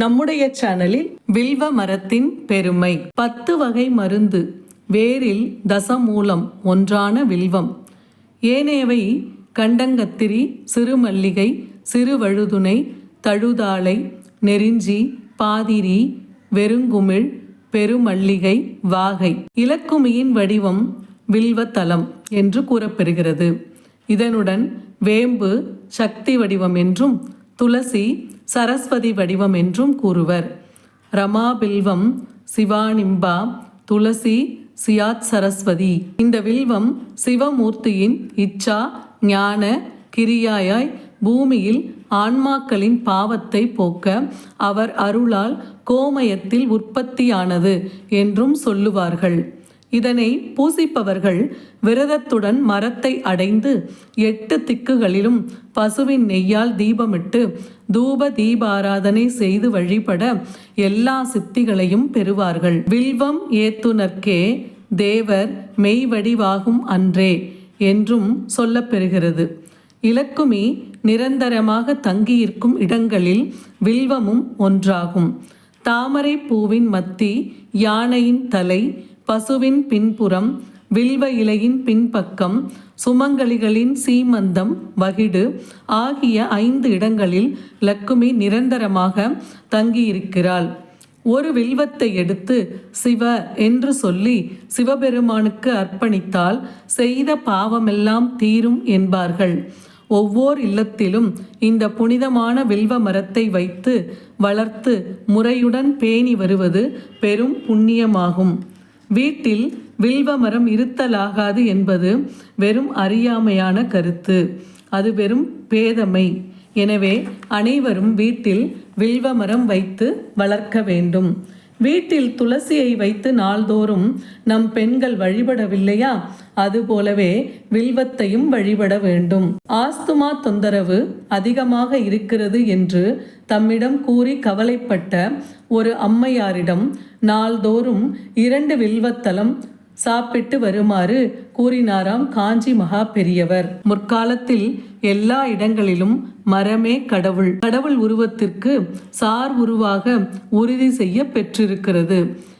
நம்முடைய சேனலில் வில்வ மரத்தின் பெருமை. பத்து வகை மருந்து. வேரில் தசமூலம் ஒன்றான வில்வம். ஏனையவை கண்டங்கத்திரி சிறுமல்லிகை சிறுவழுதுணை தழுதாளை நெருஞ்சி பாதிரி வெறுங்குமிழ் பெருமல்லிகை வாகை. இலக்குமியின் வடிவம் வில்வத்தலம் என்று கூறப்பெறுகிறது. இதனுடன் வேம்பு சக்தி வடிவம் என்றும் துளசி சரஸ்வதி வடிவம் என்றும் கூறுவர். ரமாபில்வம் சிவானிம்பா துளசி சியாத் சரஸ்வதி. இந்த வில்வம் சிவமூர்த்தியின் இச்சா ஞான கிரியாயாய் பூமியில் ஆன்மாக்களின் பாவத்தை போக்க அவர் அருளால் கோமயத்தில் உற்பத்தியானது என்றும் சொல்லுவார்கள். இதனை பூசிப்பவர்கள் விரதத்துடன் மரத்தை அடைந்து எட்டு திக்குகளிலும் பசுவின் நெய்யால் தீபமிட்டு தூப தீபாராதனை செய்து வழிபட எல்லா சித்திகளையும் பெறுவார்கள். வில்வம் ஏத்துனர்க்கே தேவர் மெய்வடிவாகும் அன்றே என்றும் சொல்லப்பெறுகிறது. இலக்குமி நிரந்தரமாக தங்கியிருக்கும் இடங்களில் வில்வமும் ஒன்றாகும். தாமரை பூவின் மத்தி யானையின் தலை பசுவின் பின்புறம் வில்வ இலையின் பின்பக்கம் சுமங்கலிகளின் சீமந்தம் வகிடு ஆகிய ஐந்து இடங்களில் லக்குமி நிரந்தரமாக தங்கியிருக்கிறாள். ஒரு வில்வத்தை எடுத்து சிவ என்று சொல்லி சிவபெருமானுக்கு அர்ப்பணித்தால் செய்த பாவமெல்லாம் தீரும் என்பார்கள். ஒவ்வொரு இல்லத்திலும் இந்த புனிதமான வில்வ மரத்தை வைத்து வளர்த்து முறையுடன் பேணி வருவது பெரும் புண்ணியமாகும். வீட்டில் வில்வ மரம் இருத்தலாகாது என்பது வெறும் அறியாமையான கருத்து. அது வெறும் பேதமை. எனவே அனைவரும் வீட்டில் வில்வ மரம் வைத்து வளர்க்க வேண்டும். வீட்டில் துளசியை வைத்து நாள்தோறும் நம் பெண்கள் வழிபடவில்லையா? அதுபோலவே வில்வத்தையும் வழிபட வேண்டும். ஆஸ்துமா தொந்தரவு அதிகமாக இருக்கிறது என்று தம்மிடம் கூறி கவலைப்பட்ட ஒரு அம்மையாரிடம் நாள்தோறும் இரண்டு வில்வத்தலம் சாப்பிட்டு வருமாறு கூறினாராம் காஞ்சி மகா பெரியவர் முற்காலத்தில் எல்லா இடங்களிலும் மரமே கடவுள். கடவுள் உருவத்திற்கு சார் உருவாக உறுதி செய்ய பெற்றிருக்கிறது.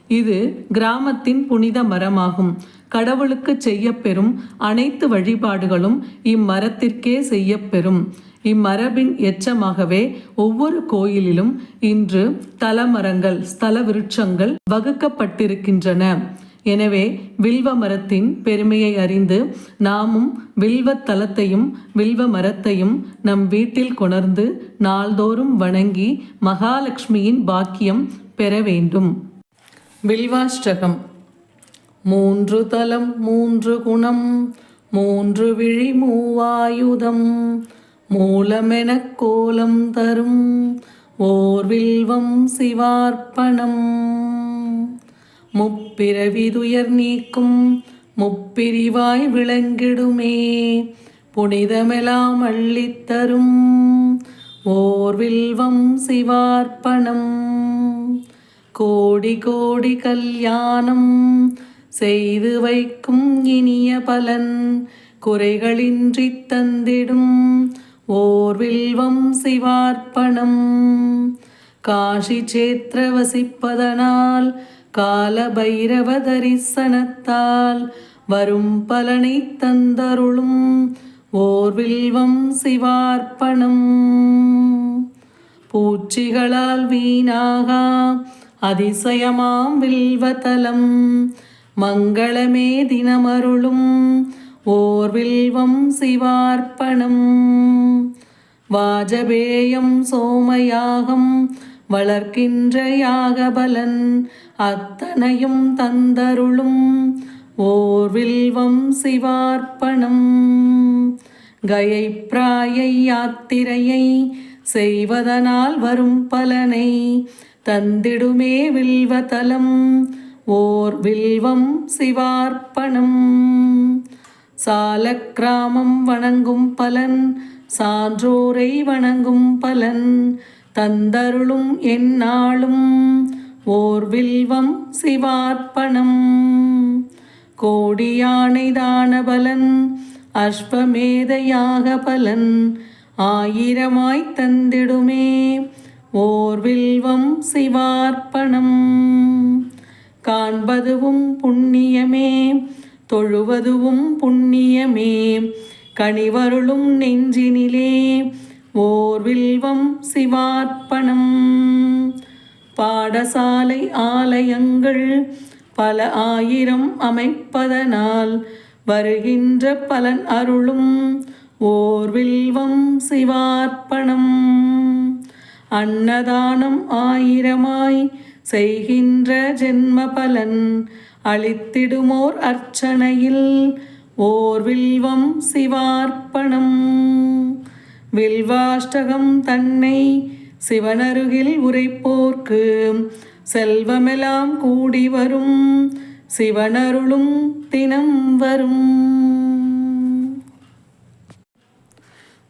இது கிராமத்தின் புனித மரமாகும். கடவுளுக்கு செய்யப்பெறும் அனைத்து வழிபாடுகளும் இம்மரத்திற்கே செய்யப்பெறும். இம்மரபின் எச்சமாகவே ஒவ்வொரு கோயிலிலும் இன்று தலமரங்கள் ஸ்தல விருட்சங்கள் வகுக்கப்பட்டிருக்கின்றன. எனவே வில்வ மரத்தின் பெருமையை அறிந்து நாமும் வில்வத்தலத்தையும் வில்வ மரத்தையும் நம் வீட்டில் கொணர்ந்து நாள்தோறும் வணங்கி மகாலட்சுமியின் பாக்கியம் பெற வேண்டும். வில்வாஷ்டகம். மூன்று தலம் மூன்று குணம் மூன்று விழி மூவாயுதம் மூலமெனக் கோலம் தரும் ஓர் வில்வம் சிவார்ப்பணம். முப்பிறவிதுயர் நீக்கும் முப்பிரிவாய் விளங்கிடுமே. புனிதமெலாம் அள்ளித்தரும் ஓர் வில்வம் சிவார்ப்பணம். கோடி கோடி கல்யாணம் செய்து வைக்கும் இனிய பலன் குறைகளின்றி தந்திடும் ஓர் வில்வம் சிவார்ப்பணம். காஷி சேத்திர வசிப்பதனால் கால பைரவ தரிசனத்தால் வரும் பலனை தந்தருளும் ஓர் வில்வம் சிவார்ப்பணம். பூச்சிகளால் வீணாகா அதிசயமாம் வில்வதலம். மங்களமே தினமருளும் ஓர் வில்வம் சிவார்ப்பணம். வாஜபேயம் சோமயாகம் வளர்க்கின்ற யாகபலன் அத்தனையும் தந்தருளும் ஓர் வில்வம் சிவார்ப்பணம். கயை பிராயை யாத்திரையை செய்வதனால் வரும் பலனை தந்திடுமே வில்வதலம் ஓர் வில்வம் சிவார்ப்பணம். சாலக்கிராமம் வணங்கும் பலன் சான்றோரை வணங்கும் பலன் தந்தருளும் எந்நாளும் ஓர் வில்வம் சிவார்ப்பணம். கோடியானை தான பலன் அஸ்வமேதையாக பலன் ஆயிரமாய் தந்திடுமே. ஓர் வில்வம் சிவார்ப்பணம். காண்பதுவும் புண்ணியமே தொழுவதுவும் புண்ணியமே. கனிவருளும் நெஞ்சினிலே ஓர் வில்வம் சிவார்ப்பணம். பாடசாலை ஆலயங்கள் பல ஆயிரம் அமைப்பதனால் வருகின்ற பலன் அருளும் ஓர் வில்வம் சிவார்ப்பணம். அன்னதானம் ஆயிரமாய் செய்கின்ற ஜென்ம பலன் அளித்திடுமோர் அர்ச்சனையில் ஓர் வில்வம் சிவார்ப்பணம். வில்வாஷ்டகம் தன்னை சிவனருகில் உரைப்போர்க்கு செல்வமெல்லாம் கூடி வரும். சிவனருளும் தினம் வரும்.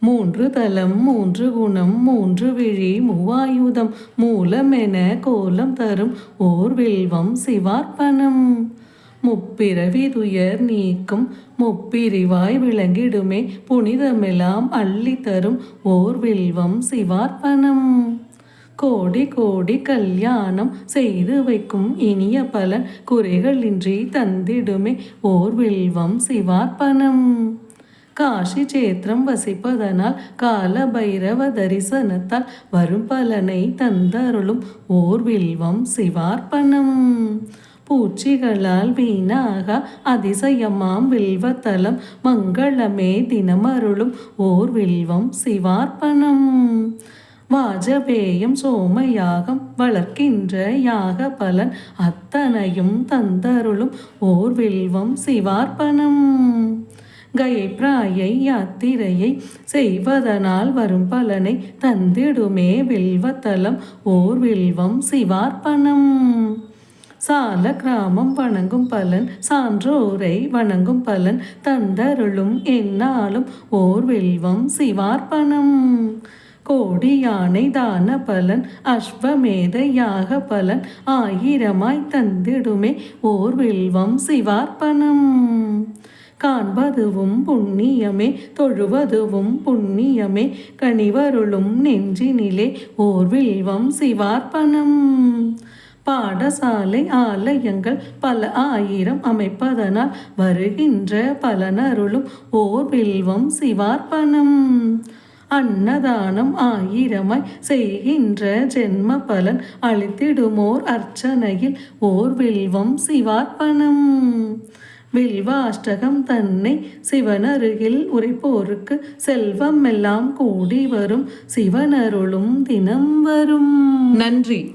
மூன்று தலம் மூன்று குணம் மூன்று விழி மூவாயுதம் மூலமென கோலம் தரும் ஓர் வில்வம் சிவார்ப்பணம். முப்பிறவி துயர் நீக்கும் முப்பிரிவாய் விளங்கிடுமே புனிதமெல்லாம் அள்ளி தரும் ஓர் வில்வம் சிவார்ப்பணம். கோடி கோடி கல்யாணம் செய்து வைக்கும் இனிய பலன் குறைகளின்றி தந்திடுமே ஓர் வில்வம் சிவார்ப்பணம். காஷி சேத்திரம் வசிப்பதனால் கால பைரவ தரிசனத்தால் வரும் பலனை தந்தருளும் ஓர் வில்வம் சிவார்ப்பணம். பூச்சிகளால் வீணாக அதிசயமாம் வில்வத்தலம். மங்களமே தினமருளும் ஓர் வில்வம் சிவார்ப்பணம். வாஜபேயம் சோமயாகம் வளர்க்கின்ற யாக பலன் அத்தனையும் தந்தருளும் ஓர் வில்வம் சிவார்ப்பணம். கயப்பிராயை பிராயை யாத்திரையை செய்வதனால் வரும் பலனை தந்திடுமே வில்வத்தலம் ஓர் வில்வம் சிவார்ப்பணம். சால கிராமம் வணங்கும் பலன் சான்றோரை வணங்கும் பலன் தந்தருளும் என்னாலும் ஓர் வெல்வம் சிவார்ப்பணம். கோடி யானை தான பலன் அஸ்வமேத யாக பலன் ஆயிரமாய் தந்திடுமே ஓர் வில்வம் சிவார்ப்பணம். காண்பதுவும் புண்ணியமே தொழுவதுவும் புண்ணியமே கனிவருளும் நெஞ்சினிலே ஓர் வில்வம் சிவார்ப்பணம். பாடசாலை ஆலயங்கள் பல ஆயிரம் அமைப்பதனால் வருகின்ற பலனருளும் ஓர் வில்வம் சிவார்ப்பணம். அன்னதானம் ஆயிரமாய் செய்கின்ற ஜென்ம பலன் அளித்திடுமோர் அர்ச்சனையில் ஓர் வில்வம் சிவார்ப்பணம். வில்வாஷ்டகம் தன்னை சிவனருகில் உரைப்போருக்கு செல்வம் எல்லாம் கூடி வரும் சிவனருளும் தினம் வரும். நன்றி.